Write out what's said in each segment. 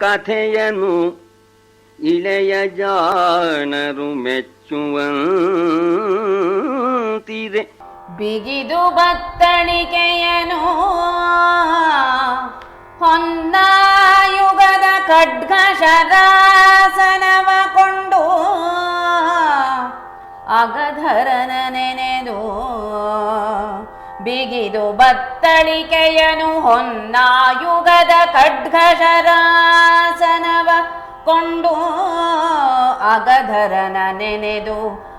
ಕಥೆಯನು ಇಳೆಯ ಜಾಣರು ಮೆಚ್ಚುವಂತಿದೆ ಬಿಗಿದು ಬತ್ತಳಿಕೆಯನು ಹೊನ್ನಾಯುಗದ ಖಡ್ಗ ಶರಾಸನವ ಕೊಂಡು ಅಗಧರನ ನೆನೆದು ಬಿಗಿದು ಬತ್ತಳಿಕೆಯನು ಹೊನ್ನ ಯುಗದ ಶರಾಸನವ ಕೊಂಡು ಅಗಧರನ ನೆನೆದು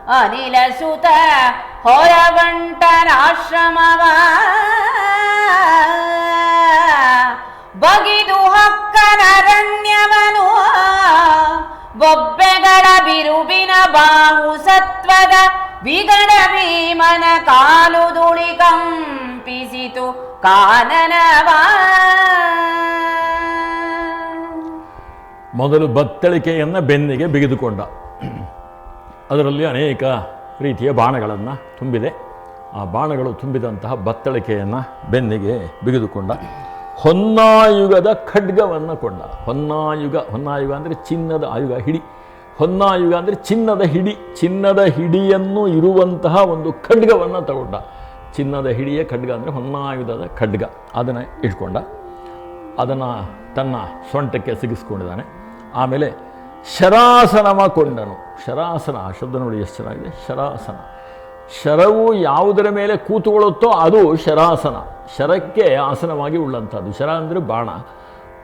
ಅನಿಲ ಸುತ ಹೊರವಂಟನಾಶ್ರಮವ ಬಗಿದು ಹಕ್ಕನರಣ್ಯವನು, ಬೊಬ್ಬೆಗಳ ಬಿರುಬಿನ ಬಾಹು ಸತ್ವದ ವಿಗಡ ಭೀಮನ ಕಾಲು ದುಳಿ ಕಂಪಿಸಿತು ಕಾನನವ. ಮೊದಲು ಬತ್ತಳಿಕೆಯನ್ನು ಬೆನ್ನಿಗೆ ಬಿಗಿದುಕೊಂಡ. ಅದರಲ್ಲಿ ಅನೇಕ ರೀತಿಯ ಬಾಣಗಳನ್ನು ತುಂಬಿದೆ. ಆ ಬಾಣಗಳು ತುಂಬಿದಂತಹ ಬತ್ತಳಿಕೆಯನ್ನು ಬೆನ್ನಿಗೆ ಬಿಗಿದುಕೊಂಡ. ಹೊನ್ನಾಯುಗದ ಖಡ್ಗವನ್ನು ಕೊಂಡ. ಹೊನ್ನಾಯುಗ ಹೊನ್ನಾಯುಗ ಅಂದರೆ ಚಿನ್ನದ ಆಯುಗ, ಹಿಡಿ. ಹೊನ್ನಾಯುಗ ಅಂದರೆ ಚಿನ್ನದ ಹಿಡಿ, ಚಿನ್ನದ ಹಿಡಿಯನ್ನು ಇರುವಂತಹ ಒಂದು ಖಡ್ಗವನ್ನು ತಗೊಂಡ. ಚಿನ್ನದ ಹಿಡಿಯ ಖಡ್ಗ ಅಂದರೆ ಹೊನ್ನಾಯುಧದ ಖಡ್ಗ. ಅದನ್ನು ಇಟ್ಕೊಂಡ. ಅದನ್ನು ತನ್ನ ಸೊಂಟಕ್ಕೆ ಸಿಗಿಸ್ಕೊಂಡಿದ್ದಾನೆ. ಆಮೇಲೆ ಶರಾಸನವ ಕೊಂಡನು. ಶರಾಸನ, ಆ ಶಬ್ದ ನೋಡಿ ಎಷ್ಟು ಚೆನ್ನಾಗಿದೆ. ಶರಾಸನ. ಶರವು ಯಾವುದರ ಮೇಲೆ ಕೂತುಕೊಳ್ಳುತ್ತೋ ಅದು ಶರಾಸನ. ಶರಕ್ಕೆ ಆಸನವಾಗಿ ಉಳ್ಳಂಥದ್ದು. ಶರ ಅಂದರೆ ಬಾಣ.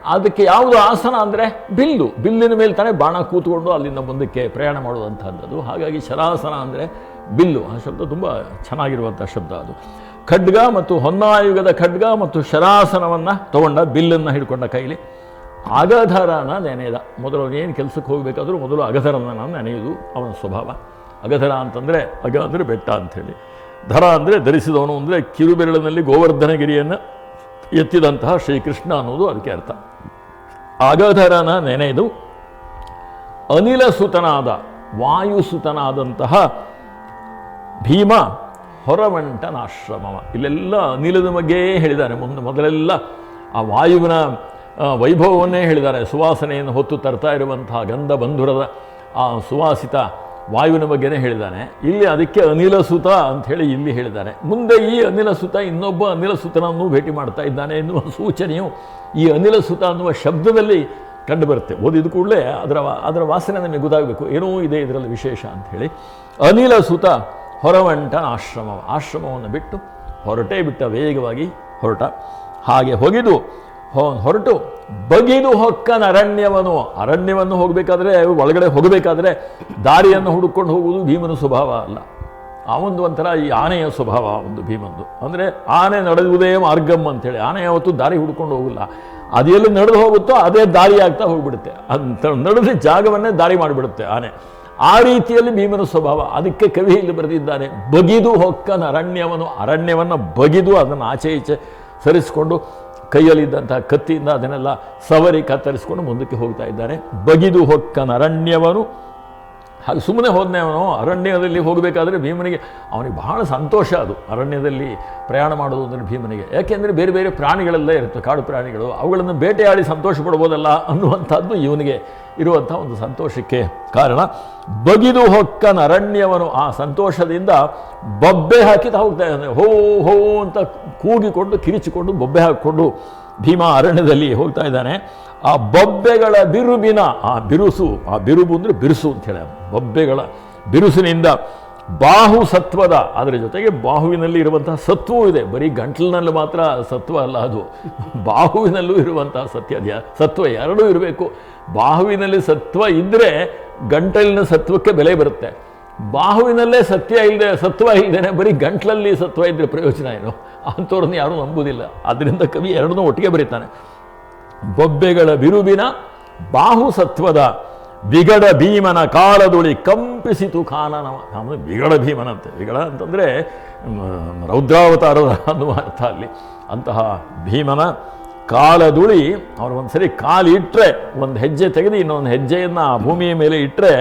ಅದಕ್ಕೆ ಯಾವುದು ಆಸನ ಅಂದರೆ ಬಿಲ್ಲು. ಬಿಲ್ಲಿನ ಮೇಲೆ ತಾನೇ ಬಾಣ ಕೂತ್ಕೊಂಡು ಅಲ್ಲಿಂದ ಮುಂದಕ್ಕೆ ಪ್ರಯಾಣ ಮಾಡುವಂಥದ್ದು ಹಾಗಾಗಿ ಶರಾಸನ ಅಂದರೆ ಬಿಲ್ಲು. ಆ ಶಬ್ದ ತುಂಬ ಚೆನ್ನಾಗಿರುವಂಥ ಶಬ್ದ ಅದು. ಖಡ್ಗ ಮತ್ತು ಹೊನ್ನಾಯುಗದ ಖಡ್ಗ ಮತ್ತು ಶರಾಸನವನ್ನು ತಗೊಂಡ ಬಿಲ್ಲನ್ನು ಹಿಡ್ಕೊಂಡ ಕೈಲಿ. ಅಗಧರನ ನೆನೆದ. ಮೊದಲು ಏನು ಕೆಲಸಕ್ಕೆ ಹೋಗಬೇಕಾದ್ರೂ ಮೊದಲು ಅಗಧರನ ನೆನೆಯುವುದು ಅವನ ಸ್ವಭಾವ. ಅಗಧರ ಅಂತಂದರೆ ಅಗ ಅಂದರೆ ಬೆಟ್ಟ ಅಂಥೇಳಿ. ಧರ ಅಂದರೆ ಧರಿಸಿದವನು ಅಂದರೆ ಕಿರುಬೆರಳಿನಲ್ಲಿ ಗೋವರ್ಧನಗಿರಿಯನ್ನು ಎತ್ತಿದಂತಹ ಶ್ರೀಕೃಷ್ಣ ಅನ್ನೋದು ಅದಕ್ಕೆ ಅರ್ಥ. ಅಗಧರನ ನೆನೆದು ಅನಿಲ ಸುತನಾದ ವಾಯುಸುತನಾದಂತಹ ಭೀಮ ಹೊರವಂಟನಾಶ್ರಮ ಇಲ್ಲೆಲ್ಲ ಅನಿಲದ ಬಗ್ಗೆ ಹೇಳಿದ್ದಾರೆ. ಮುಂದೆ ಮೊದಲೆಲ್ಲ ಆ ವಾಯುವಿನ ವೈಭವವನ್ನೇ ಹೇಳಿದ್ದಾರೆ. ಸುವಾಸನೆಯನ್ನು ಹೊತ್ತು ತರ್ತಾ ಇರುವಂತಹ ಗಂಧ ಬಂಧುರದ ಆ ಸುವಾಸಿತ ವಾಯುವಿನ ಬಗ್ಗೆನೇ ಹೇಳಿದ್ದಾನೆ. ಇಲ್ಲಿ ಅದಕ್ಕೆ ಅನಿಲ ಸುತ ಹೇಳಿ ಇಲ್ಲಿ ಹೇಳಿದ್ದಾರೆ. ಮುಂದೆ ಈ ಅನಿಲ ಸುತ ಇನ್ನೊಬ್ಬ ಅನಿಲ ಸುತನನ್ನು ಭೇಟಿ ಮಾಡ್ತಾ ಇದ್ದಾನೆ ಎನ್ನುವ ಸೂಚನೆಯು ಈ ಅನಿಲ ಸುತ ಅನ್ನುವ ಶಬ್ದದಲ್ಲಿ ಕಂಡುಬರುತ್ತೆ. ಓದಿದ ಕೂಡಲೇ ಅದರ ಅದರ ವಾಸನೆ ನಮಗೆ ಗೊತ್ತಾಗಬೇಕು. ಏನೋ ಇದೆ ಇದರಲ್ಲಿ ವಿಶೇಷ ಅಂಥೇಳಿ ಅನಿಲ ಸುತ ಹೊರವಂಟನ ಆಶ್ರಮ ಆಶ್ರಮವನ್ನು ಬಿಟ್ಟು ಹೊರಟೇ ಬಿಟ್ಟ ವೇಗವಾಗಿ ಹೊರಟ. ಹಾಗೆ ಹೊಗಿದು ಹೊ- ಹೊರಟು. ಬಗಿದು ಹೊಕ್ಕನ ಅರಣ್ಯವನು. ಅರಣ್ಯವನ್ನು ಹೋಗಬೇಕಾದ್ರೆ, ಒಳಗಡೆ ಹೋಗಬೇಕಾದ್ರೆ ದಾರಿಯನ್ನು ಹುಡುಕೊಂಡು ಹೋಗುವುದು ಭೀಮನ ಸ್ವಭಾವ ಅಲ್ಲ. ಆ ಒಂದು ಒಂಥರ ಈ ಆನೆಯ ಸ್ವಭಾವ ಒಂದು ಭೀಮಂದು. ಅಂದರೆ ಆನೆ ನಡೆಯುವುದೇ ಮಾರ್ಗಮ್ ಅಂತೇಳಿ. ಆನೆ ಯಾವತ್ತು ದಾರಿ ಹುಡ್ಕೊಂಡು ಹೋಗಲ್ಲ. ಅದು ಎಲ್ಲಿ ನಡೆದು ಹೋಗುತ್ತೋ ಅದೇ ದಾರಿ ಆಗ್ತಾ ಹೋಗ್ಬಿಡುತ್ತೆ. ಅಂತ ನಡೆದ ಜಾಗವನ್ನೇ ದಾರಿ ಮಾಡಿಬಿಡುತ್ತೆ ಆನೆ. ಆ ರೀತಿಯಲ್ಲಿ ಭೀಮನ ಸ್ವಭಾವ. ಅದಕ್ಕೆ ಕವಿ ಇಲ್ಲಿ ಬರೆದಿದ್ದಾನೆ, ಬಗಿದು ಹೊಕ್ಕನ ಅರಣ್ಯವನ್ನು ಅರಣ್ಯವನ್ನು ಬಗಿದು ಅದನ್ನು ಆಚೆ ಈಚೆ ಸರಿಸಿಕೊಂಡು ಕೈಯಲ್ಲಿದ್ದಂತಹ ಕತ್ತಿಯಿಂದ ಅದನ್ನೆಲ್ಲ ಸವರಿ ಕತ್ತರಿಸಿಕೊಂಡು ಮುಂದಕ್ಕೆ ಹೋಗ್ತಾ ಇದ್ದಾರೆ. ಬಗಿದು ಹೊಕ್ಕನ ಅರಣ್ಯವನು ಹಾಗೆ ಸುಮ್ಮನೆ ಹೋದನೆ ಅವನು. ಅರಣ್ಯದಲ್ಲಿ ಹೋಗಬೇಕಾದ್ರೆ ಭೀಮನಿಗೆ ಅವನಿಗೆ ಬಹಳ ಸಂತೋಷ ಅದು. ಅರಣ್ಯದಲ್ಲಿ ಪ್ರಯಾಣ ಮಾಡೋದು ಅಂದರೆ ಭೀಮನಿಗೆ. ಯಾಕೆಂದರೆ ಬೇರೆ ಬೇರೆ ಪ್ರಾಣಿಗಳೆಲ್ಲ ಇರುತ್ತೆ, ಕಾಡು ಪ್ರಾಣಿಗಳು. ಅವುಗಳನ್ನು ಬೇಟೆಯಾಡಿ ಸಂತೋಷ ಪಡ್ಬೋದಲ್ಲ ಅನ್ನುವಂಥದ್ದು ಇವನಿಗೆ ಇರುವಂಥ ಒಂದು ಸಂತೋಷಕ್ಕೆ ಕಾರಣ. ಬಗಿದು ಹೊಕ್ಕನ ಅರಣ್ಯವನು ಆ ಸಂತೋಷದಿಂದ ಬೊಬ್ಬೆ ಹಾಕಿತಾ ಹೋಗ್ತಾ ಇದ್ದಾನೆ. ಹೋ ಹೋ ಅಂತ ಕೂಗಿಕೊಂಡು, ಕಿರಿಚಿಕೊಂಡು ಬೊಬ್ಬೆ ಹಾಕಿಕೊಂಡು ಭೀಮ ಅರಣ್ಯದಲ್ಲಿ ಹೋಗ್ತಾ ಇದ್ದಾನೆ. ಆ ಬೊಬ್ಬೆಗಳ ಬಿರುಬಿನ, ಆ ಬಿರುಸು, ಆ ಬಿರುಬು ಅಂದರೆ ಬಿರುಸು ಅಂತೇಳಿ ಬೊಬ್ಬೆಗಳ ಬಿರುಸಿನಿಂದ ಬಾಹು ಸತ್ವದ, ಅದರ ಜೊತೆಗೆ ಬಾಹುವಿನಲ್ಲಿ ಇರುವಂತಹ ಸತ್ವವೂ ಇದೆ. ಬರೀ ಗಂಟಲಿನಲ್ಲಿ ಮಾತ್ರ ಸತ್ವ ಅಲ್ಲ ಅದು. ಬಾಹುವಿನಲ್ಲೂ ಇರುವಂತಹ ಸತ್ಯ ಸತ್ವ ಎರಡೂ ಇರಬೇಕು. ಬಾಹುವಿನಲ್ಲಿ ಸತ್ವ ಇದ್ದರೆ ಗಂಟಲಿನ ಸತ್ವಕ್ಕೆ ಬೆಲೆ ಬರುತ್ತೆ. ಬಾಹುವಿನಲ್ಲೇ ಸತ್ಯ ಇಲ್ಲದೆ ಸತ್ವ ಇಲ್ಲದೇನೆ ಬರೀ ಗಂಟ್ಲಲ್ಲಿ ಸತ್ವ ಇದ್ದರೆ ಪ್ರಯೋಜನ ಏನು? ಅಂಥವ್ರನ್ನ ಯಾರೂ ನಂಬುವುದಿಲ್ಲ ಅದರಿಂದ ಕವಿ ಎರಡನ್ನೂ ಒಟ್ಟಿಗೆ ಬರೀತಾನೆ. ಬೊಬ್ಬೆಗಳ ಬಿರುಬಿನ ಬಾಹು ಸತ್ವದ ಬಿಗಡ ಭೀಮನ ಕಾಲದುಳಿ ಕಂಪಿಸಿತು ಕಾನನವ. ಬಿಗಡ ಭೀಮನ ಅಂತ. ಬಿಗಡ ಅಂತಂದರೆ ರೌದ್ರಾವತಾರದ ಅನ್ನುವ ಅರ್ಥ ಅಲ್ಲಿ. ಅಂತಹ ಭೀಮನ ಕಾಲದುಳಿ ಅವರು ಒಂದು ಸರಿ ಕಾಲು ಇಟ್ಟರೆ ಒಂದು ಹೆಜ್ಜೆ ತೆಗೆದು ಇನ್ನೊಂದು ಹೆಜ್ಜೆಯನ್ನು ಆ ಭೂಮಿಯ ಮೇಲೆ ಇಟ್ಟರೆ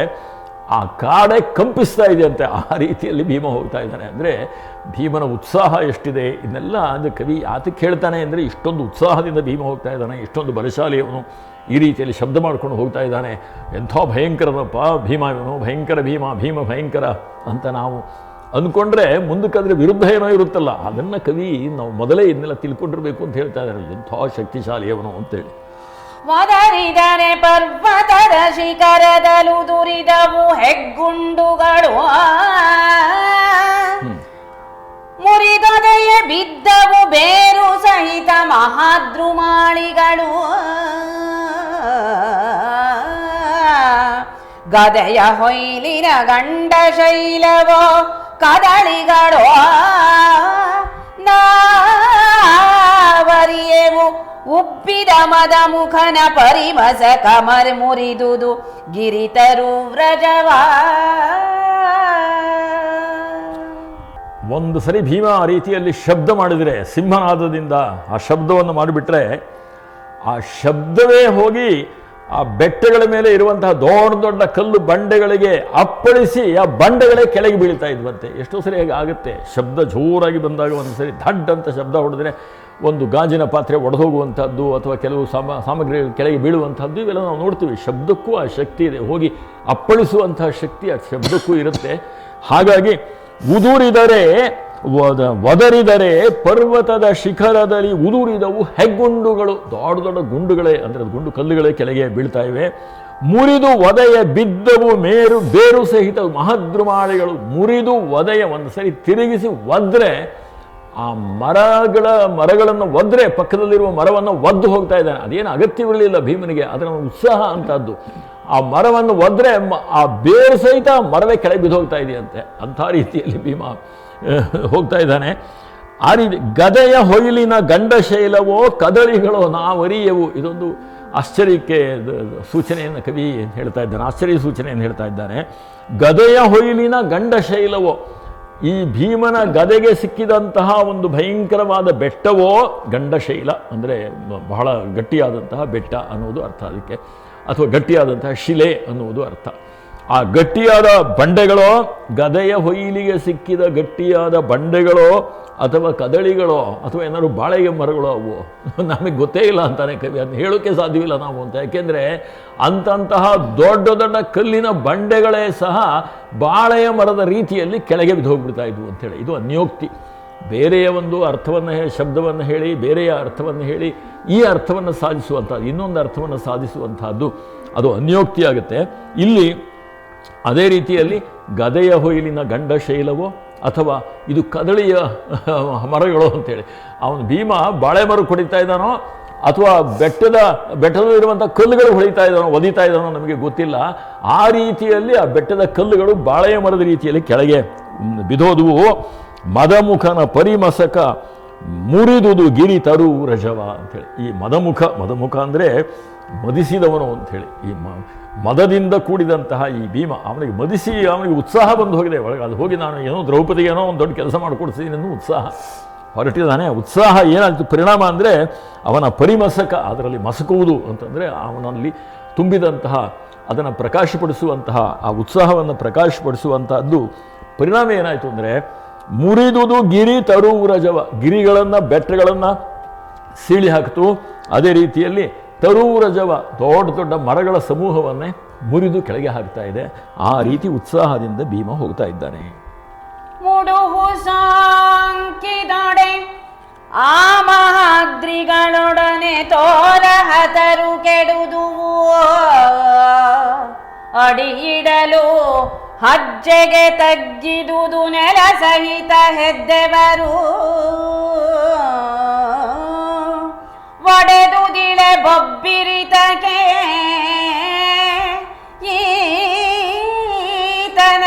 ಆ ಕಾಡೆ ಕಂಪಿಸ್ತಾ ಇದೆ ಅಂತೆ ಆ ರೀತಿಯಲ್ಲಿ ಭೀಮ ಹೋಗ್ತಾ ಇದ್ದಾನೆ. ಅಂದರೆ ಭೀಮನ ಉತ್ಸಾಹ ಎಷ್ಟಿದೆ? ಇದನ್ನೆಲ್ಲ ಅಂದರೆ ಕವಿ ಆತಕ್ಕೆ ಹೇಳ್ತಾನೆ ಅಂದರೆ ಇಷ್ಟೊಂದು ಉತ್ಸಾಹದಿಂದ ಭೀಮ ಹೋಗ್ತಾ ಇದ್ದಾನೆ. ಇಷ್ಟೊಂದು ಬಲಶಾಲಿ ಅವನು. ಈ ರೀತಿಯಲ್ಲಿ ಶಬ್ದ ಮಾಡ್ಕೊಂಡು ಹೋಗ್ತಾ ಇದ್ದಾನೆ. ಎಂಥ ಭಯಂಕರನಪ್ಪ ಭೀಮ ಇವನು. ಭಯಂಕರ ಭೀಮ ಭೀಮ ಭಯಂಕರ ಅಂತ ನಾವು ಅಂದ್ಕೊಂಡ್ರೆ ಮುಂದಕ್ಕಾದ್ರೆ ವಿರುದ್ಧ ಏನೋ ಇರುತ್ತಲ್ಲ. ಅದನ್ನು ಕವಿ ನಾವು ಮೊದಲೇ ಇದನ್ನೆಲ್ಲ ತಿಳ್ಕೊಂಡಿರಬೇಕು ಅಂತ ಹೇಳ್ತಾ ಇದ್ದಾರೆ. ಎಂಥ ಶಕ್ತಿಶಾಲಿ ಅವನು ಅಂತೇಳಿ. ಒದರಿದರೆ ಪರ್ವತದ ಶಿಖರದಲು ದುರಿದವು ಹೆಗ್ಗುಂಡುಗಳು. ಮುರಿದೊದೆಯ ಬಿದ್ದವು ಬೇರು ಸಹಿತ ಮಹಾದ್ರುಮಾಳಿಗಳು. ಗದೆಯ ಹೊಯ್ಲಿನ ಗಂಡ ಶೈಲವೋ ಕದಳಿಗಳೋ. ನಾವರಿಯೆವು ಉಬ್ಬಿದ ಮದ ಮುಖನ ಪರಿಮಸ ಕಮರ್ ಮುರಿದುದು ಗಿರಿತರು ವ್ರಜವಾ. ಒಂದು ಸರಿ ಭೀಮ ಆ ರೀತಿಯಲ್ಲಿ ಶಬ್ದ ಮಾಡಿದರೆ, ಸಿಂಹನಾದದಿಂದ ಆ ಶಬ್ದವನ್ನು ಮಾಡಿಬಿಟ್ರೆ, ಆ ಶಬ್ದವೇ ಹೋಗಿ ಆ ಬೆಟ್ಟಗಳ ಮೇಲೆ ಇರುವಂತಹ ದೊಡ್ಡ ದೊಡ್ಡ ಕಲ್ಲು ಬಂಡೆಗಳಿಗೆ ಅಪ್ಪಳಿಸಿ ಆ ಬಂಡೆಗಳೇ ಕೆಳಗೆ ಬೀಳ್ತಾ ಇದ್ವಂತೆ. ಎಷ್ಟೋ ಸರಿ ಹೇಗೆ ಆಗುತ್ತೆ. ಶಬ್ದ ಜೋರಾಗಿ ಬಂದಾಗ ಒಂದು ಸರಿ ಧಡ್ ಅಂತ ಶಬ್ದ ಹೊಡೆದ್ರೆ ಒಂದು ಗಾಜಿನ ಪಾತ್ರೆ ಒಡೆದೋಗುವಂಥದ್ದು ಅಥವಾ ಕೆಲವು ಸಾಮ, ಸಾಮಗ್ರಿಗಳು ಕೆಳಗೆ ಬೀಳುವಂಥದ್ದು ಇವೆಲ್ಲ ನಾವು ನೋಡ್ತೀವಿ. ಶಬ್ದಕ್ಕೂ ಆ ಶಕ್ತಿ ಇದೆ. ಹೋಗಿ ಅಪ್ಪಳಿಸುವಂತಹ ಶಕ್ತಿ ಆ ಶಬ್ದಕ್ಕೂ ಇರುತ್ತೆ. ಹಾಗಾಗಿ ಉದುರಿದರೆ ವದ ಒದರಿದರೆ ಪರ್ವತದ ಶಿಖರದಲ್ಲಿ ಉದುರಿದವು ಹೆಗ್ಗುಂಡುಗಳು. ದೊಡ್ಡ ದೊಡ್ಡ ಗುಂಡುಗಳೇ, ಅಂದರೆ ಅದು ಗುಂಡು ಕಲ್ಲುಗಳೇ ಕೆಳಗೆ ಬೀಳ್ತಾ ಇವೆ. ಮುರಿದು ಒದೆಯ ಬಿದ್ದವು ಮೇರು ಬೇರು ಸಹಿತ ಮಹದ್ರುಮಾಳಿಗಳು ಮುರಿದು ಒದೆಯ ಒಂದು ಸರಿ ತಿರುಗಿಸಿ ಒದ್ರೆ, ಆ ಮರಗಳ ಮರಗಳನ್ನು ಒದ್ರೆ, ಪಕ್ಕದಲ್ಲಿರುವ ಮರವನ್ನು ಒದ್ದು ಹೋಗ್ತಾ ಇದ್ದಾನೆ. ಅದೇನು ಅಗತ್ಯವಿರಲಿಲ್ಲ ಭೀಮನಿಗೆ, ಅದರ ಉತ್ಸಾಹ ಅಂತದ್ದು. ಆ ಮರವನ್ನು ಒದ್ರೆ ಆ ಬೇರು ಸಹಿತ ಮರವೇ ಕೆಳಗೆ ಬಿದ್ದೋಗ್ತಾ ಇದೆಯಂತೆ. ಅಂಥ ರೀತಿಯಲ್ಲಿ ಭೀಮ ಹೋಗ್ತಾ ಇದ್ದಾನೆ. ಆ ರೀತಿ ಗದೆಯ ಹೊಯ್ಲಿನ ಗಂಡಶೈಲವೋ ಕದಳಿಗಳೋ, ನಾವರಿಯವು. ಇದೊಂದು ಆಶ್ಚರ್ಯಕ್ಕೆ ಸೂಚನೆಯನ್ನು ಕವಿ ಹೇಳ್ತಾ ಇದ್ದಾನೆ, ಆಶ್ಚರ್ಯ ಸೂಚನೆಯನ್ನು ಹೇಳ್ತಾ ಇದ್ದಾನೆ. ಗದೆಯ ಹೊಯ್ಲಿನ ಗಂಡಶೈಲವೋ ಈ ಭೀಮನ ಗದೆಗೆ ಸಿಕ್ಕಿದಂತಹ ಒಂದು ಭಯಂಕರವಾದ ಬೆಟ್ಟವೋ ಗಂಡಶೈಲ ಅಂದರೆ ಬಹಳ ಗಟ್ಟಿಯಾದಂತಹ ಬೆಟ್ಟ ಅನ್ನೋದು ಅರ್ಥ ಅದಕ್ಕೆ. ಅಥವಾ ಗಟ್ಟಿಯಾದಂತಹ ಶಿಲೆ ಅನ್ನುವುದು ಅರ್ಥ. ಆ ಗಟ್ಟಿಯಾದ ಬಂಡೆಗಳೋ, ಗದೆಯ ಹೊಯ್ಲಿಗೆ ಸಿಕ್ಕಿದ ಗಟ್ಟಿಯಾದ ಬಂಡೆಗಳೋ ಅಥವಾ ಕದಳಿಗಳೋ ಅಥವಾ ಏನಾದ್ರು ಬಾಳೆಗೆ ಮರಗಳೋ ಅವು? ನಮಗೆ ಗೊತ್ತೇ ಇಲ್ಲ ಅಂತಾನೆ ಕವಿ. ಅದನ್ನ ಹೇಳೋಕ್ಕೆ ಸಾಧ್ಯವಿಲ್ಲ ನಾವು ಅಂತ. ಯಾಕೆಂದರೆ ಅಂತಂತಹ ದೊಡ್ಡ ದೊಡ್ಡ ಕಲ್ಲಿನ ಬಂಡೆಗಳೇ ಸಹ ಬಾಳೆಯ ಮರದ ರೀತಿಯಲ್ಲಿ ಕೆಳಗೆ ಬಿದ್ದು ಹೋಗ್ಬಿಡ್ತಾ ಇದ್ವು ಅಂತೇಳಿ ಇದು ಅನ್ಯೋಕ್ತಿ. ಬೇರೆಯ ಒಂದು ಅರ್ಥವನ್ನು ಶಬ್ದವನ್ನು ಹೇಳಿ, ಬೇರೆಯ ಅರ್ಥವನ್ನು ಹೇಳಿ ಈ ಅರ್ಥವನ್ನು ಸಾಧಿಸುವಂಥದ್ದು, ಇನ್ನೊಂದು ಅರ್ಥವನ್ನು ಸಾಧಿಸುವಂಥದ್ದು ಅದು ಅನ್ಯೋಕ್ತಿ ಆಗುತ್ತೆ. ಇಲ್ಲಿ ಅದೇ ರೀತಿಯಲ್ಲಿ ಗದೆಯ ಹೊಯ್ಲಿನ ಗಂಡ ಶೈಲವೋ ಅಥವಾ ಇದು ಕದಳಿಯ ಮರಗಳು ಅಂತೇಳಿ, ಅವನು ಭೀಮ ಬಾಳೆ ಮರ ಹೊಡಿತಾ ಇದ್ದಾನೋ ಅಥವಾ ಬೆಟ್ಟದ, ಬೆಟ್ಟದಲ್ಲಿರುವಂಥ ಕಲ್ಲುಗಳು ಹೊಳಿತಾ ಇದ್ದಾನೋ, ಒದಿತಾ ಇದ್ದಾನೋ ನಮಗೆ ಗೊತ್ತಿಲ್ಲ. ಆ ರೀತಿಯಲ್ಲಿ ಆ ಬೆಟ್ಟದ ಕಲ್ಲುಗಳು ಬಾಳೆಯ ಮರದ ರೀತಿಯಲ್ಲಿ ಕೆಳಗೆ ಬಿದೋದುವು ಮದಮುಖನ ಪರಿಮಸಕ ಮುರಿದುದು ಗಿರಿ ತರು ರಜವ ಅಂಥೇಳಿ ಈ ಮದಮುಖ ಮದಮುಖ ಅಂದರೆ ಮದಿಸಿದವನು ಅಂಥೇಳಿ ಈ ಮ ಮದದಿಂದ ಕೂಡಿದಂತಹ ಈ ಭೀಮ, ಅವನಿಗೆ ಮದಿಸಿ, ಅವನಿಗೆ ಉತ್ಸಾಹ ಬಂದು ಹೋಗಿದೆ. ಒಳಗೆ ಅದು ಹೋಗಿ ನಾನು ಏನೋ ದ್ರೌಪದಿಗೆ ಏನೋ ಒಂದು ದೊಡ್ಡ ಕೆಲಸ ಮಾಡಿಕೊಡ್ತೀನಿ ಅನ್ನೋ ಉತ್ಸಾಹ. ಹೊರಟಿದ್ದಾನೆ. ಉತ್ಸಾಹ ಏನಾಯಿತು? ಪರಿಣಾಮ ಅಂದರೆ ಅವನ ಪರಿಮಸಕ, ಅದರಲ್ಲಿ ಮಸಕುವುದು ಅಂತಂದರೆ ಅವನಲ್ಲಿ ತುಂಬಿದಂತಹ, ಅದನ್ನು ಪ್ರಕಾಶಪಡಿಸುವಂತಹ, ಆ ಉತ್ಸಾಹವನ್ನು ಪ್ರಕಾಶಪಡಿಸುವಂತಹದ್ದು. ಪರಿಣಾಮ ಏನಾಯಿತು ಅಂದರೆ ಮುರಿದುದು ಗಿರಿ ತರೂರಜವ ಗಿರಿಗಳನ್ನು, ಬೆಟ್ಟಗಳನ್ನು ಸೀಳಿ ಹಾಕಿತು. ಅದೇ ರೀತಿಯಲ್ಲಿ ತರೂರಜವ ದೊಡ್ಡ ದೊಡ್ಡ ಮರಗಳ ಸಮೂಹವನ್ನೇ ಮುರಿದು ಕೆಳಗೆ ಹಾಕ್ತಾ ಇದೆ. ಆ ರೀತಿ ಉತ್ಸಾಹದಿಂದ ಭೀಮ ಹೋಗ್ತಾ ಇದ್ದಾನೆ. ಆ ಮಹಾದ್ರಿಗಳೊಡನೆ ತೋರ ಹತರು ಕೆಡುದುವು ಅಡಿಯಿಡಲು ಹಜ್ಜೆಗೆ ತಗ್ಗಿದುದು ನೆಲ ಸಹಿತ ಹೆದ್ದೆವರು. ಒಡೆದುದಿಳೆ ಬೊಬ್ಬಿರಿತಗೆ ಈತನ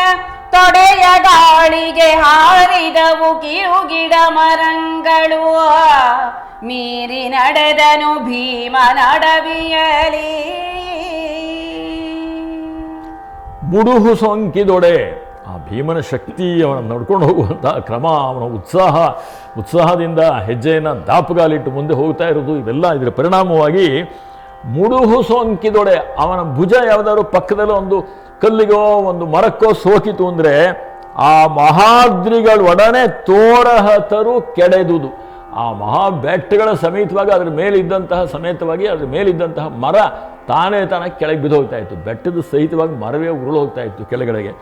ತೊಡೆಯ ಗಾಳಿಗೆ ಹಾರಿದವು ಕಿರುಗಿಡ ಮರಂಗಳು. ಮೀರಿ ನಡೆದನು ಭೀಮ ನಡವಿಯಲಿ. ಬುಡುಹು ಸೋಂಕಿದೊಡೆ. ಆ ಭೀಮನ ಶಕ್ತಿ ಅವನ ನಡ್ಕೊಂಡು ಹೋಗುವಂಥ ಕ್ರಮ, ಅವನ ಉತ್ಸಾಹ, ಉತ್ಸಾಹದಿಂದ ಹೆಜ್ಜೆಯನ್ನು ದಾಪುಗಾಲಿಟ್ಟು ಮುಂದೆ ಹೋಗ್ತಾ ಇರೋದು ಇವೆಲ್ಲ ಇದರ ಪರಿಣಾಮವಾಗಿ ಮುಡುಹು ಸೋಂಕಿದೊಡೆ ಅವನ ಭುಜ ಯಾವುದಾದ್ರು ಪಕ್ಕದಲ್ಲಿ ಒಂದು ಕಲ್ಲಿಗೋ, ಒಂದು ಮರಕ್ಕೋ ಸೋಕಿತು ಅಂದರೆ ಆ ಮಹಾದ್ರಿಗಳೊಡನೆ ತೋರಹತರು ಕೆಡೆದುದು. ಆ ಮಹಾ ಬೆಟ್ಟಗಳ ಸಮೇತವಾಗಿ ಅದ್ರ ಮೇಲಿದ್ದಂತಹ, ಸಮೇತವಾಗಿ ಅದ್ರ ಮೇಲಿದ್ದಂತಹ ಮರ ತಾನೇ ತಾನೇ ಕೆಳಗೆ ಬಿದ್ದು ಹೋಗ್ತಾ ಇತ್ತು. ಬೆಟ್ಟದ ಸಹಿತವಾಗಿ ಮರವೇ ಉರುಳು ಹೋಗ್ತಾ ಇತ್ತು ಕೆಳಗಡೆಗೆ.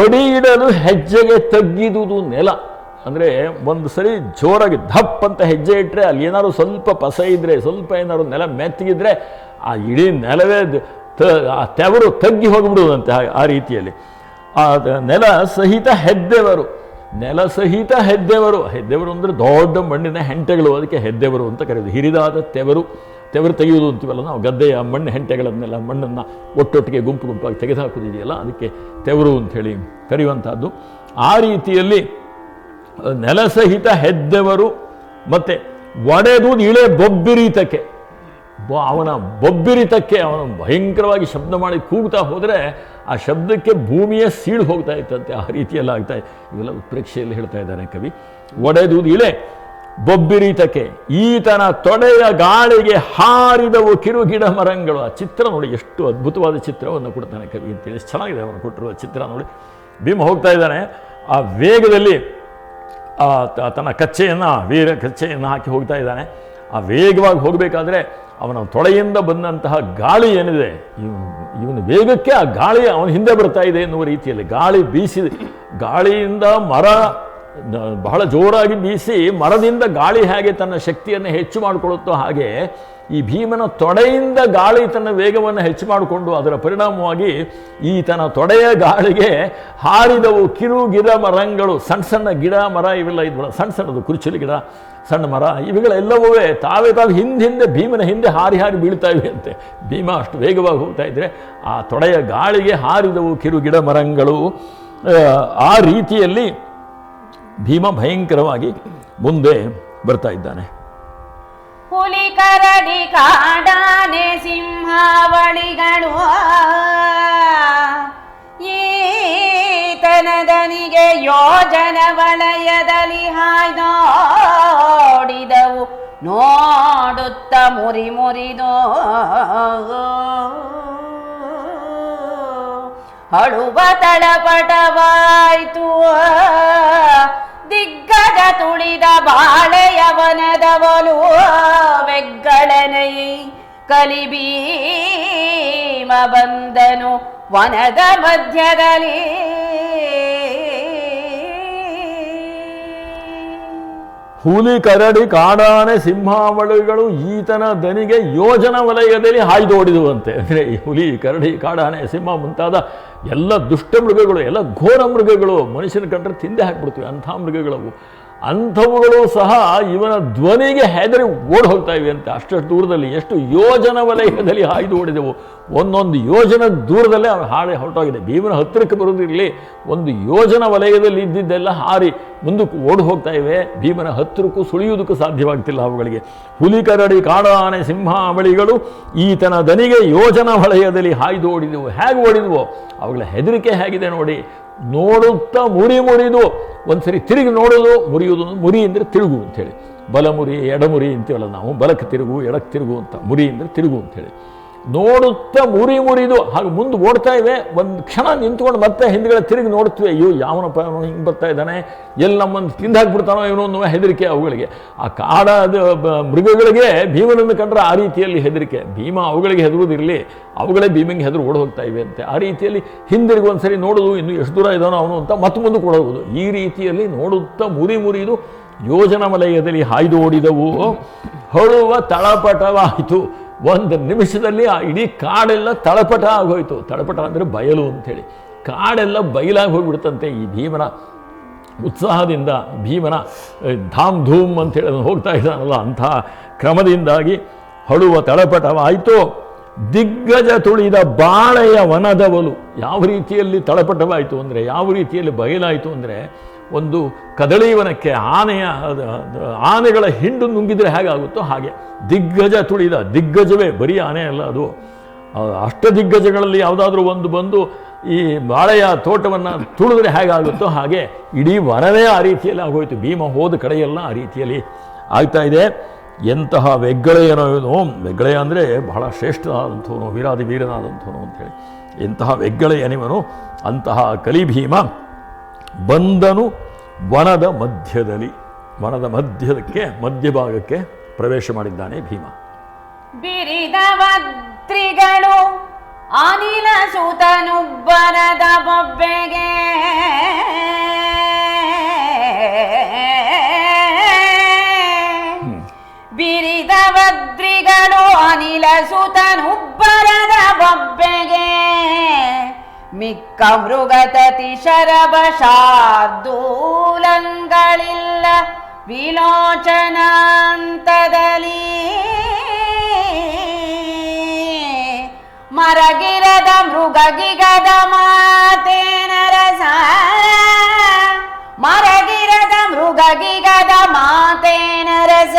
ಅಡಿ ಇಡಲು ಹೆಜ್ಜೆಗೆ ತಗ್ಗಿದುದು ನೆಲ. ಅಂದರೆ ಒಂದು ಸರಿ ಜೋರಾಗಿ ಧಪ್ ಅಂತ ಹೆಜ್ಜೆ ಇಟ್ಟರೆ ಅಲ್ಲಿ ಏನಾದ್ರು ಸ್ವಲ್ಪ ಪಸ ಇದ್ದರೆ ಸ್ವಲ್ಪ ಏನಾದ್ರು ನೆಲ ಮೆತ್ತಗಿದ್ರೆ ಆ ಇಡೀ ನೆಲವೇ ಆ ತೆವರು ತಗ್ಗಿ ಹೋಗಿಬಿಡುವುದಂತೆ ಆ ರೀತಿಯಲ್ಲಿ. ಆ ನೆಲ ಸಹಿತ ಹೆದ್ದೆವರು. ನೆಲ ಸಹಿತ ಹೆದ್ದೆವರು. ಹೆದ್ದೆವರು ಅಂದರೆ ದೊಡ್ಡ ಮಣ್ಣಿನ ಹೆಂಟೆಗಳು, ಅದಕ್ಕೆ ಹೆದ್ದೆವರು ಅಂತ ಕರೆಯೋದು. ಹಿರಿದಾದ ತೆವರು. ತೆವರು ತೆಗೆಯುವುದು ಅಂತೀವಲ್ಲ ನಾವು? ಗದ್ದೆಯ ಮಣ್ಣು ಹೆಂಟೆಗಳನ್ನೆಲ್ಲ ಮಣ್ಣನ್ನು ಒಟ್ಟೊಟ್ಟಿಗೆ ಗುಂಪು ಗುಂಪಾಗಿ ತೆಗೆದುಹಾಕೋದಿದೆಯಲ್ಲ ಅದಕ್ಕೆ ತೆವರು ಅಂಥೇಳಿ ಕರೆಯುವಂಥದ್ದು. ಆ ರೀತಿಯಲ್ಲಿ ನೆಲಸಹಿತ ಹೆದ್ದವರು ಮತ್ತು ಒಡೆದು ಇಳೆ ಬೊಬ್ಬಿರಿತಕ್ಕೆ. ಅವನ ಬೊಬ್ಬಿರಿತಕ್ಕೆ ಅವನು ಭಯಂಕರವಾಗಿ ಶಬ್ದ ಮಾಡಿ ಕೂಗ್ತಾ ಹೋದರೆ ಆ ಶಬ್ದಕ್ಕೆ ಭೂಮಿಯೇ ಸೀಳು ಹೋಗ್ತಾ ಇತ್ತಂತೆ. ಆ ರೀತಿಯೆಲ್ಲ ಆಗ್ತಾ ಇವೆಲ್ಲ ಉತ್ಪ್ರೇಕ್ಷೆಯಲ್ಲಿ ಹೇಳ್ತಾ ಇದ್ದಾನೆ ಕವಿ. ಒಡೆದು ಇಳೆ ಬೊಬ್ಬಿರಿತಕ್ಕೆ, ಈತನ ತೊಡೆಯ ಗಾಳಿಗೆ ಹಾರಿದವು ಕಿರುಗಿಡ ಮರಗಳು. ಆ ಚಿತ್ರ ನೋಡಿ, ಎಷ್ಟು ಅದ್ಭುತವಾದ ಚಿತ್ರವನ್ನು ಕೊಡ್ತಾನೆ ಕವಿ ಅಂತೇಳಿ ಚೆನ್ನಾಗಿದೆ ಅವನು ಕೊಟ್ಟಿರುವ ಚಿತ್ರ ನೋಡಿ. ಭೀಮ ಹೋಗ್ತಾ ಇದ್ದಾನೆ. ಆ ವೇಗದಲ್ಲಿ ತನ್ನ ಕಚ್ಚೆಯನ್ನು, ವೀರ ಕಚ್ಚೆಯನ್ನು ಹಾಕಿ ಹೋಗ್ತಾ ಇದ್ದಾನೆ. ಆ ವೇಗವಾಗಿ ಹೋಗಬೇಕಾದ್ರೆ ಅವನ ತೊಳೆಯಿಂದ ಬಂದಂತಹ ಗಾಳಿ ಏನಿದೆ? ಇವನು ವೇಗಕ್ಕೆ ಆ ಗಾಳಿ ಅವನ ಹಿಂದೆ ಬರ್ತಾ ಇದೆ ಎನ್ನುವ ರೀತಿಯಲ್ಲಿ. ಗಾಳಿ ಬೀಸಿದೆ. ಗಾಳಿಯಿಂದ ಮರ ಬಹಳ ಜೋರಾಗಿ ಬೀಸಿ ಮರದಿಂದ ಗಾಳಿ ಹೇಗೆ ತನ್ನ ಶಕ್ತಿಯನ್ನು ಹೆಚ್ಚು ಮಾಡಿಕೊಳ್ಳುತ್ತೋ ಹಾಗೆ ಈ ಭೀಮನ ತೊಡೆಯಿಂದ ಗಾಳಿ ತನ್ನ ವೇಗವನ್ನು ಹೆಚ್ಚು ಮಾಡಿಕೊಂಡು ಅದರ ಪರಿಣಾಮವಾಗಿ ಈ ತನ್ನ ತೊಡೆಯ ಗಾಳಿಗೆ ಹಾರಿದವು ಕಿರು ಗಿಡ ಮರಗಳು ಸಣ್ಣ ಸಣ್ಣ ಗಿಡ ಮರ ಇವೆಲ್ಲ ಇದ್ವಲ್ಲ ಸಣ್ಣ ಸಣ್ಣದು ಕುರುಚಲು ಗಿಡ ಸಣ್ಣ ಮರ ಇವುಗಳೆಲ್ಲವೂ ತಾವೇ ತಾವು ಹಿಂದೆ ಹಿಂದೆ ಭೀಮನ ಹಿಂದೆ ಹಾರಿ ಹಾರಿ ಬೀಳ್ತಾ ಇವೆ ಅಂತೆ. ಭೀಮ ಅಷ್ಟು ವೇಗವಾಗಿ ಹೋಗ್ತಾ ಇದ್ದರೆ ಆ ತೊಡೆಯ ಗಾಳಿಗೆ ಹಾರಿದವು ಕಿರು ಗಿಡ ಮರಗಳು ಆ, ಆ ರೀತಿಯಲ್ಲಿ ಭೀಮ ಭಯಂಕರವಾಗಿ ಮುಂದೆ ಬರ್ತಾ ಇದ್ದಾನೆ. ಹುಲಿ ಕರಡಿ ಕಾಡಾನೆ ಸಿಂಹಾವಳಿಗಳು ಈತನದನಿಗೆ ಯೋಜನ ವಲಯದಲ್ಲಿ ಹಾಯ್ದೋಡಿದವು ನೋಡುತ್ತ ಮುರಿ ಮುರಿದೋ ಹಳುವ ತಳಪಟವಾಯ್ತು. ದಿಗ್ಗಜ ತುಳಿದ ಬಾಳೆಯವನದವಲು ವೆಗ್ಗಳನೈ ಕಲಿಬೀಮ ಬಂದನು ವನದ ಮಧ್ಯದಲ್ಲಿ. ಹುಲಿ ಕರಡಿ ಕಾಡಾನೆ ಸಿಂಹಾವಳಿಗಳು ಈತನ ದನಿಗೆ ಯೋಜನ ವಲಯದಲ್ಲಿ ಹಾಯ್ದೋಡಿದುವಂತೆ. ಅಂದರೆ ಹುಲಿ ಕರಡಿ ಕಾಡಾನೆ ಸಿಂಹ ಮುಂತಾದ ಎಲ್ಲ ದುಷ್ಟ ಮೃಗಗಳು ಎಲ್ಲ ಘೋರ ಮೃಗಗಳು ಮನುಷ್ಯನ ಕಂಡ್ರೆ ತಿಂದೆ ಹಾಕ್ಬಿಡ್ತೀವಿ. ಅಂಥ ಮೃಗಗಳವು. ಅಂಥವುಗಳು ಸಹ ಇವನ ಧ್ವನಿಗೆ ಹೆದರಿ ಓಡಿ ಹೋಗ್ತಾ ಇವೆ ಅಂತ. ಅಷ್ಟಷ್ಟು ದೂರದಲ್ಲಿ ಎಷ್ಟು ಯೋಜನ ವಲಯದಲ್ಲಿ ಹಾಯ್ದು ಓಡಿದೆವು. ಒಂದೊಂದು ಯೋಜನ ದೂರದಲ್ಲೇ ಅವನು ಹಾಳೆ ಹೊರಟೋಗಿದೆ. ಭೀಮನ ಹತ್ತಿರಕ್ಕೆ ಬರೋದಿರಲಿ ಒಂದು ಯೋಜನ ವಲಯದಲ್ಲಿ ಇದ್ದಿದ್ದೆಲ್ಲ ಹಾರಿ ಮುಂದಕ್ಕೆ ಓಡಿ ಹೋಗ್ತಾ ಇವೆ ಭೀಮನ ಹತ್ತಿರಕ್ಕೂ ಸುಳಿಯುವುದಕ್ಕೂ ಸಾಧ್ಯವಾಗ್ತಿಲ್ಲ ಅವುಗಳಿಗೆ. ಹುಲಿ ಕರಡಿ, ಕಾಡಾನೆ, ಸಿಂಹಾವಳಿಗಳು ಈತನ ದನಿಗೆ ಯೋಜನ ವಲಯದಲ್ಲಿ ಹಾಯ್ದು ಓಡಿದವು. ಹೇಗೆ ಓಡಿದವು? ಅವುಗಳ ಹೆದರಿಕೆ ಹೇಗಿದೆ ನೋಡಿ. ನೋಡುತ್ತಾ ಮುರಿ ಮುರಿದು, ಒಂದ್ಸರಿ ತಿರುಗಿ ನೋಡೋದು ಮುರಿಯೋದು ಮುರಿ ಅಂದರೆ ತಿರುಗು ಅಂತೇಳಿ ಬಲಮುರಿ ಎಡಮುರಿ ಅಂತೀವಲ್ಲ ನಾವು, ಬಲಕ್ಕೆ ತಿರುಗು, ಎಡಕ್ಕೆ ತಿರುಗು ಅಂತ, ಮುರಿ ಅಂದರೆ ತಿರುಗು ಅಂತೇಳಿ ನೋಡುತ್ತಾ ಮುರಿ ಮುರಿದು ಹಾಗೆ ಮುಂದೆ ಓಡ್ತಾ ಇವೆ. ಒಂದು ಕ್ಷಣ ನಿಂತ್ಕೊಂಡು ಮತ್ತೆ ಹಿಂದ್ಗಡೆ ತಿರುಗಿ ನೋಡ್ತೀವಿ ಅಯ್ಯೋ ಯಾವನಪ್ಪ ಅವನು ಹಿಂಗೆ ಬರ್ತಾ ಇದ್ದಾನೆ? ಎಲ್ಲಿ ನಮ್ಮನ್ನು ತಿಂದಾಕ್ಬಿಡ್ತಾನೋ ಏನೋ ಅನ್ನುವ ಹೆದರಿಕೆ ಅವುಗಳಿಗೆ. ಆ ಕಾಡಾದ ಮೃಗಗಳಿಗೆ ಭೀಮನನ್ನು ಕಂಡ್ರೆ ಆ ರೀತಿಯಲ್ಲಿ ಹೆದರಿಕೆ. ಭೀಮ ಅವುಗಳಿಗೆ ಹೆದರುವುದಿರಲಿ, ಅವುಗಳೇ ಭೀಮಿಗೆ ಹೆದರು ಓಡ್ ಹೋಗ್ತಾ ಇವೆ ಅಂತೆ. ಆ ರೀತಿಯಲ್ಲಿ ಹಿಂದಿರುಗಿ ಒಂದ್ಸರಿ ನೋಡೋದು ಇನ್ನು ಎಷ್ಟು ದೂರ ಇದ್ದಾನೋ ಅವನು ಅಂತ ಮತ್ತೆ ಮುಂದೆ ಕೊಡೋದು ಈ ರೀತಿಯಲ್ಲಿ ನೋಡುತ್ತಾ ಮುರಿ ಮುರಿದು ಯೋಜನಾ ವಲಯದಲ್ಲಿ ಹಾಯ್ದು ಓಡಿದವು ಹೊಳುವ ತಳಪಟವಾಯಿತು. ಒಂದು ನಿಮಿಷದಲ್ಲಿ ಆ ಇಡೀ ಕಾಡೆಲ್ಲ ತಳಪಟ ಆಗೋಯ್ತು. ತಳಪಟ ಅಂದರೆ ಬಯಲು ಅಂಥೇಳಿ. ಕಾಡೆಲ್ಲ ಬಯಲಾಗಿ ಹೋಗಿಬಿಡ್ತಂತೆ ಈ ಭೀಮನ ಉತ್ಸಾಹದಿಂದ, ಭೀಮನ ಧಾಮ್ ಧೂಮ್ ಅಂತೇಳಿ ಹೋಗ್ತಾ ಇದ್ದಾನಲ್ಲ ಅಂಥ ಕ್ರಮದಿಂದಾಗಿ ಹಳುವ ತಳಪಟವಾಯಿತು. ದಿಗ್ಗಜ ತುಳಿದ ಬಾಳೆಯ ವನದವಲು ಯಾವ ರೀತಿಯಲ್ಲಿ ತಳಪಟವಾಯಿತು ಅಂದರೆ, ಯಾವ ರೀತಿಯಲ್ಲಿ ಬಯಲಾಯಿತು ಅಂದರೆ ಒಂದು ಕದಳೀವನಕ್ಕೆ ಆನೆಯ ಆನೆಗಳ ಹಿಂಡು ನುಂಗಿದ್ರೆ ಹೇಗಾಗುತ್ತೋ ಹಾಗೆ. ದಿಗ್ಗಜ ತುಳಿದ, ದಿಗ್ಗಜವೇ, ಬರೀ ಆನೆ ಅಲ್ಲ ಅದು. ಅಷ್ಟ ದಿಗ್ಗಜಗಳಲ್ಲಿ ಯಾವುದಾದ್ರೂ ಒಂದು ಬಂದು ಈ ಬಾಳೆಯ ತೋಟವನ್ನು ತುಳಿದ್ರೆ ಹೇಗಾಗುತ್ತೋ ಹಾಗೆ ಇಡೀ ವರವೇ ಆ ರೀತಿಯಲ್ಲಿ ಆಗೋಯ್ತು. ಭೀಮ ಹೋದ ಕಡೆಯೆಲ್ಲ ಆ ರೀತಿಯಲ್ಲಿ ಆಗ್ತಾ ಇದೆ. ಎಂತಹ ವೆಗ್ಗಳೆಯನೋ ವೆಗ್ಗಳೆಯ ಅಂದರೆ ಬಹಳ ಶ್ರೇಷ್ಠನಾದಂಥವನು ವೀರಾದಿ ವೀರನಾದಂಥವನು ಅಂಥೇಳಿ ಎಂತಹ ವೆಗ್ಗಳೆಯನಿವನು ಅಂತಹ ಕಲಿಭೀಮ ಬಂದನು ವನದ ಮಧ್ಯದಲ್ಲಿ. ವನದ ಮಧ್ಯದಕ್ಕೆ ಮಧ್ಯಭಾಗಕ್ಕೆ ಪ್ರವೇಶ ಮಾಡಿದ್ದಾನೆ ಭೀಮ. ಬಿರಿದವದ್ರಿಗಳು ಅನಿಲ ಸುತನುಬ್ಬರದ ಬೊಬ್ಬೆಗೆ. ಬಿರಿದವದ್ರಿಗಳು ಅನಿಲ ಸುತನುಬ್ಬರದ ಬೊಬ್ಬೆಗೆ. ಮಿಕ್ಕ ಮೃಗತತಿ ಶರಭ ಶಾರ್ದೂಲಂಗಳಿಲ್ಲ ವಿಲೋಚನಾಂತದಲ್ಲಿ ಮರಗಿರದ ಮೃಗಗಿಗದ ಮಾತೇನ ರಸ ಮರಗಿರದ ಮೃಗಗಿಗದ ಮಾತೇನ ರಸ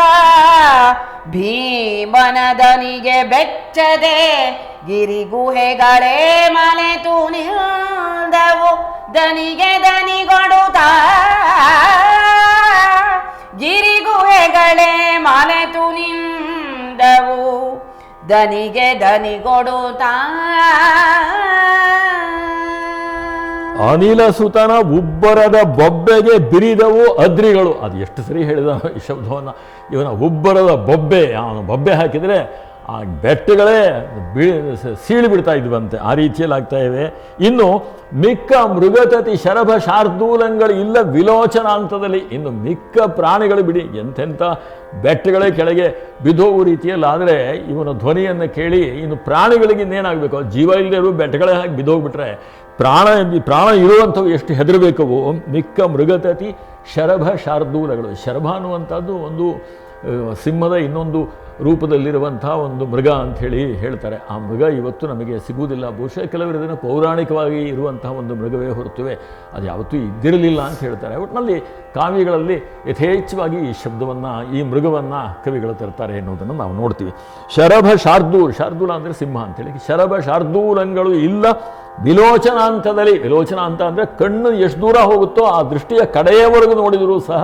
ಭೀಮನದನಿಗೆ ಬೆಚ್ಚದೆ ಗಿರಿ ಗುಹೆಗಳೇ ಮಲೆತು ನಿಲ್ದವು ದನಿಗೆ ದನಿಗೊಡುತ್ತ ಗಿರಿಗುಹೆಗಳೇ ಮಲೆತು ನಿಂದವು ದನಿಗೆ ದನಿಗೊಡುತ್ತ ಅನಿಲ ಸುತನ ಉಬ್ಬರದ ಬೊಬ್ಬೆಗೆ ಬಿರಿದವು ಅದ್ರಿಗಳು. ಅದು ಎಷ್ಟು ಸರಿ ಹೇಳಿದ ಈ ಶಬ್ದವನ್ನು. ಇವನ ಉಬ್ಬರದ ಬೊಬ್ಬೆ, ಅವನು ಬೊಬ್ಬೆ ಹಾಕಿದರೆ ಆ ಬೆಟ್ಟಗಳೇ ಬಿ, ಸೀಳಿ ಬಿಡ್ತಾ ಇದ್ವಂತೆ. ಆ ರೀತಿಯಲ್ಲಿ ಆಗ್ತಾ ಇವೆ. ಇನ್ನು ಮಿಕ್ಕ ಮೃಗತತಿ ಶರಭ ಶಾರ್ದೂಲಂಗಳು ಇಲ್ಲ ವಿಲೋಚನ ಹಂತದಲ್ಲಿ. ಇನ್ನು ಮಿಕ್ಕ ಪ್ರಾಣಿಗಳು ಬಿಡಿ. ಎಂಥೆಂಥ ಬೆಟ್ಟಗಳೇ ಕೆಳಗೆ ಬಿದ್ದೋಗುವ ರೀತಿಯಲ್ಲಿ ಆದರೆ ಇವನ ಧ್ವನಿಯನ್ನು ಕೇಳಿ ಇನ್ನು ಪ್ರಾಣಿಗಳಿಗೆ ಇನ್ನೇನಾಗಬೇಕು ಜೀವ ಇಲ್ಲದೆ ಬೆಟ್ಟಗಳೇ ಹಾಕಿ ಬಿದ್ದೋಗ್ಬಿಟ್ರೆ ಪ್ರಾಣ ಪ್ರಾಣ ಇರುವಂಥವು ಎಷ್ಟು ಹೆದರಬೇಕವು ಮಿಕ್ಕ ಮೃಗತತಿ ಶರಭ ಶಾರ್ದೂಲಗಳು. ಶರಭ ಅನ್ನುವಂಥದ್ದು ಒಂದು ಸಿಂಹದ ಇನ್ನೊಂದು ರೂಪದಲ್ಲಿರುವಂಥ ಒಂದು ಮೃಗ ಅಂಥೇಳಿ ಹೇಳ್ತಾರೆ. ಆ ಮೃಗ ಇವತ್ತು ನಮಗೆ ಸಿಗುವುದಿಲ್ಲ. ಬಹುಶಃ ಕೆಲವರು ಇದನ್ನು ಪೌರಾಣಿಕವಾಗಿ ಇರುವಂತಹ ಒಂದು ಮೃಗವೇ ಹೊರತುವೆ. ಅದು ಯಾವತ್ತೂ ಇದ್ದಿರಲಿಲ್ಲ ಅಂತ ಹೇಳ್ತಾರೆ. ಒಟ್ಟಿನಲ್ಲಿ ಕಾವ್ಯಗಳಲ್ಲಿ ಯಥೇಚ್ಛವಾಗಿ ಈ ಶಬ್ದವನ್ನು, ಈ ಮೃಗವನ್ನು ಕವಿಗಳು ತರ್ತಾರೆ ಎನ್ನುವುದನ್ನು ನಾವು ನೋಡ್ತೀವಿ. ಶರಭ ಶಾರ್ದೂಲ್, ಶಾರ್ದೂಲ ಅಂದರೆ ಸಿಂಹ ಅಂತೇಳಿ. ಶರಭ ಶಾರ್ದೂಲಂಗಳು ಇಲ್ಲ. ವಿಲೋಚನಾಂತದಲ್ಲಿ, ವಿಲೋಚನ ಅಂತ ಅಂದರೆ ಕಣ್ಣು ಎಷ್ಟು ದೂರ ಹೋಗುತ್ತೋ ಆ ದೃಷ್ಟಿಯ ಕಡೆಯವರೆಗೂ ನೋಡಿದರೂ ಸಹ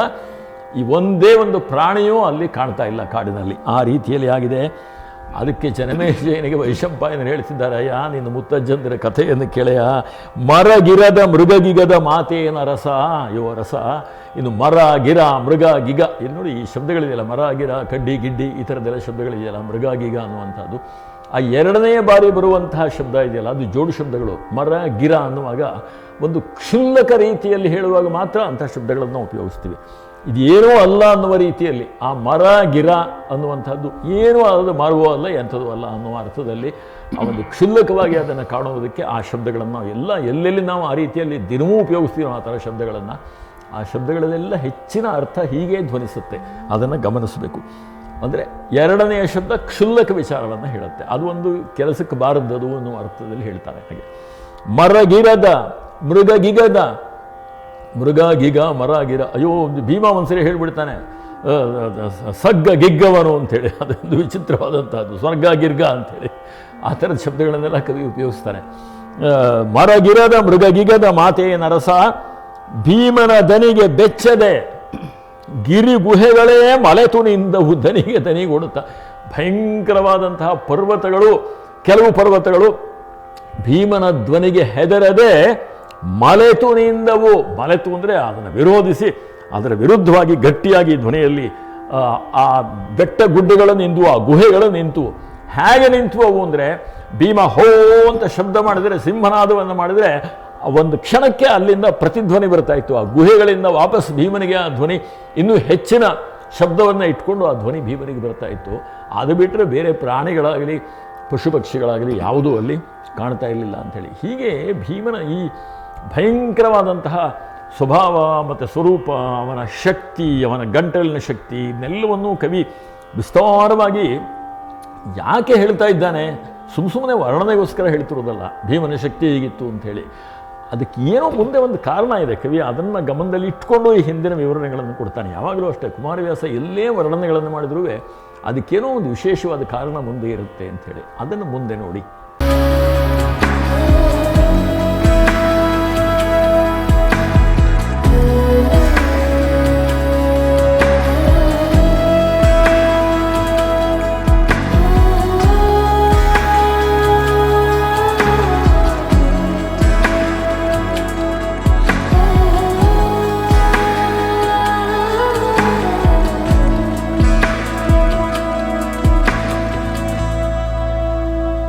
ಈ ಒಂದೇ ಒಂದು ಪ್ರಾಣಿಯೂ ಅಲ್ಲಿ ಕಾಣ್ತಾ ಇಲ್ಲ ಕಾಡಿನಲ್ಲಿ. ಆ ರೀತಿಯಲ್ಲಿ ಆಗಿದೆ. ಅದಕ್ಕೆ ಜನಮೇಜಯನಿಗೆ ವೈಶಂಪಾಯನರು ಹೇಳ್ತಿದ್ದಾರೆ, ಅಯ್ಯ ನಿನ್ನ ಮುತ್ತಜ್ಜಂದಿರ ಕಥೆಯನ್ನು ಕೇಳೆಯ ಮರಗಿರದ ಮೃಗಗಿಗದ ಮಾತೇನ ರಸ? ಯೋ ರಸ. ಇನ್ನು ಮರ ಗಿರ ಮೃಗ ಗಿಗ. ಇಲ್ಲಿ ನೋಡಿ ಈ ಶಬ್ದಗಳಿದೆಯಲ್ಲ, ಮರ ಗಿರ ಕಡ್ಡಿ ಗಿಡ್ಡಿ, ಈ ಥರದ್ದೆಲ್ಲ ಶಬ್ದಗಳಿದೆಯಲ್ಲ, ಮೃಗ ಗಿಗ ಅನ್ನುವಂಥದ್ದು. ಆ ಎರಡನೇ ಬಾರಿ ಬರುವಂತಹ ಶಬ್ದ ಇದೆಯಲ್ಲ, ಅದು ಜೋಡು ಶಬ್ದಗಳು. ಮರ ಗಿರ ಅನ್ನುವಾಗ ಒಂದು ಕ್ಷುಲ್ಲಕ ರೀತಿಯಲ್ಲಿ ಹೇಳುವಾಗ ಮಾತ್ರ ಅಂಥ ಶಬ್ದಗಳನ್ನು ಉಪಯೋಗಿಸ್ತೀವಿ. ಇದು ಏನೂ ಅಲ್ಲ ಅನ್ನುವ ರೀತಿಯಲ್ಲಿ ಆ ಮರ, ಗಿರ ಅನ್ನುವಂಥದ್ದು ಏನೂ ಅದು ಮಾರುವ ಅಲ್ಲ, ಎಂಥದ್ದು ಅಲ್ಲ ಅನ್ನುವ ಅರ್ಥದಲ್ಲಿ ಆ ಒಂದು ಕ್ಷುಲ್ಲಕವಾಗಿ ಅದನ್ನು ಕಾಣುವುದಕ್ಕೆ ಆ ಶಬ್ದಗಳನ್ನು ಎಲ್ಲ ಎಲ್ಲೆಲ್ಲಿ ನಾವು ಆ ರೀತಿಯಲ್ಲಿ ದಿನವೂ ಉಪಯೋಗಿಸ್ತೀವೋ ಆ ಥರ ಶಬ್ದಗಳನ್ನು, ಆ ಶಬ್ದಗಳಲ್ಲೆಲ್ಲ ಹೆಚ್ಚಿನ ಅರ್ಥ ಹೀಗೆ ಧ್ವನಿಸುತ್ತೆ. ಅದನ್ನು ಗಮನಿಸಬೇಕು. ಅಂದರೆ ಎರಡನೆಯ ಶಬ್ದ ಕ್ಷುಲ್ಲಕ ವಿಚಾರವನ್ನು ಹೇಳುತ್ತೆ. ಅದು ಒಂದು ಕೆಲಸಕ್ಕೆ ಬಾರದದು ಅನ್ನುವ ಅರ್ಥದಲ್ಲಿ ಹೇಳ್ತಾರೆ ಹಾಗೆ. ಮರಗಿರದ ಮೃಗಗಿಗದ ಮೃಗ, ಗಿಗ, ಮರ ಗಿರ ಅಯ್ಯೋ ಭೀಮ ಒಂದ್ಸರಿ ಹೇಳ್ಬಿಡ್ತಾನೆ. ಸಗ್ಗ ಗಿಗ್ಗವನು ಅಂತೇಳಿ ಅದೊಂದು ವಿಚಿತ್ರವಾದಂಥದ್ದು. ಸ್ವರ್ಗ, ಗಿರ್ಗ ಅಂಥೇಳಿ. ಆ ಥರದ ಶಬ್ದಗಳನ್ನೆಲ್ಲ ಕವಿ ಉಪಯೋಗಿಸ್ತಾನೆ ಮರಗಿರದ ಮೃಗಗಿಗದ ಮಾತೆಯ ನರಸ. ಭೀಮನ ದನಿಗೆ ಬೆಚ್ಚದೆ. ಗಿರಿ ಗುಹೆಗಳೇ ಮಲೆ ತುಣಿಯಿಂದವು ದನಿಗೆ ದನಿಗೊಡುತ್ತ ಭಯಂಕರವಾದಂತಹ ಪರ್ವತಗಳು, ಕೆಲವು ಪರ್ವತಗಳು ಭೀಮನ ಧ್ವನಿಗೆ ಹೆದರದೆ ಮಲೆತು ನಿಂದವು ಮಲೆತು ಅಂದರೆ ಅದನ್ನು ವಿರೋಧಿಸಿ ಅದರ ವಿರುದ್ಧವಾಗಿ ಗಟ್ಟಿಯಾಗಿ ಧ್ವನಿಯಲ್ಲಿ ಆ, ಬೆಟ್ಟ ಗುಡ್ಡಗಳು ನಿಂತು ಆ ಗುಹೆಗಳು ನಿಂತು ಹೇಗೆ ನಿಂತು ಅವು ಅಂದರೆ ಭೀಮ ಹೋ ಅಂತ ಶಬ್ದ ಮಾಡಿದರೆ ಸಿಂಹನಾದವನ್ನು ಮಾಡಿದರೆ ಒಂದು ಕ್ಷಣಕ್ಕೆ ಅಲ್ಲಿಂದ ಪ್ರತಿಧ್ವನಿ ಬರ್ತಾ ಇತ್ತು. ಆ ಗುಹೆಗಳಿಂದ ವಾಪಸ್ ಭೀಮನಿಗೆ ಆ ಧ್ವನಿ ಇನ್ನೂ ಹೆಚ್ಚಿನ ಶಬ್ದವನ್ನು ಇಟ್ಕೊಂಡು ಆ ಧ್ವನಿ ಭೀಮನಿಗೆ ಬರ್ತಾ ಇತ್ತು. ಅದು ಬಿಟ್ಟರೆ ಬೇರೆ ಪ್ರಾಣಿಗಳಾಗಲಿ ಪಶು ಪಕ್ಷಿಗಳಾಗಲಿ ಯಾವುದೂ ಅಲ್ಲಿ ಕಾಣ್ತಾ ಇರಲಿಲ್ಲ ಅಂಥೇಳಿ. ಹೀಗೆ ಭೀಮನ ಈ ಭಯಂಕರವಾದಂತಹ ಸ್ವಭಾವ ಮತ್ತು ಸ್ವರೂಪ, ಅವನ ಶಕ್ತಿ, ಅವನ ಗಂಟಲಿನ ಶಕ್ತಿ, ಇದನ್ನೆಲ್ಲವನ್ನೂ ಕವಿ ವಿಸ್ತಾರವಾಗಿ ಯಾಕೆ ಹೇಳ್ತಾ ಇದ್ದಾನೆ? ಸುಮ್ಮ ಸುಮ್ಮನೆ ವರ್ಣನೆಗೋಸ್ಕರ ಹೇಳ್ತಿರೋದಲ್ಲ. ಭೀಮನ ಶಕ್ತಿ ಹೀಗಿತ್ತು ಅಂಥೇಳಿ. ಅದಕ್ಕೆ ಏನೋ ಮುಂದೆ ಒಂದು ಕಾರಣ ಇದೆ ಕವಿ. ಅದನ್ನು ಗಮನದಲ್ಲಿ ಇಟ್ಕೊಂಡು ಈ ಹಿಂದಿನ ವಿವರಣೆಗಳನ್ನು ಕೊಡ್ತಾನೆ. ಯಾವಾಗಲೂ ಅಷ್ಟೇ ಕುಮಾರವ್ಯಾಸ ಎಲ್ಲೇ ವರ್ಣನೆಗಳನ್ನು ಮಾಡಿದ್ರೂ ಅದಕ್ಕೇನೋ ಒಂದು ವಿಶೇಷವಾದ ಕಾರಣ ಮುಂದೆ ಇರುತ್ತೆ ಅಂಥೇಳಿ. ಅದನ್ನು ಮುಂದೆ ನೋಡಿ.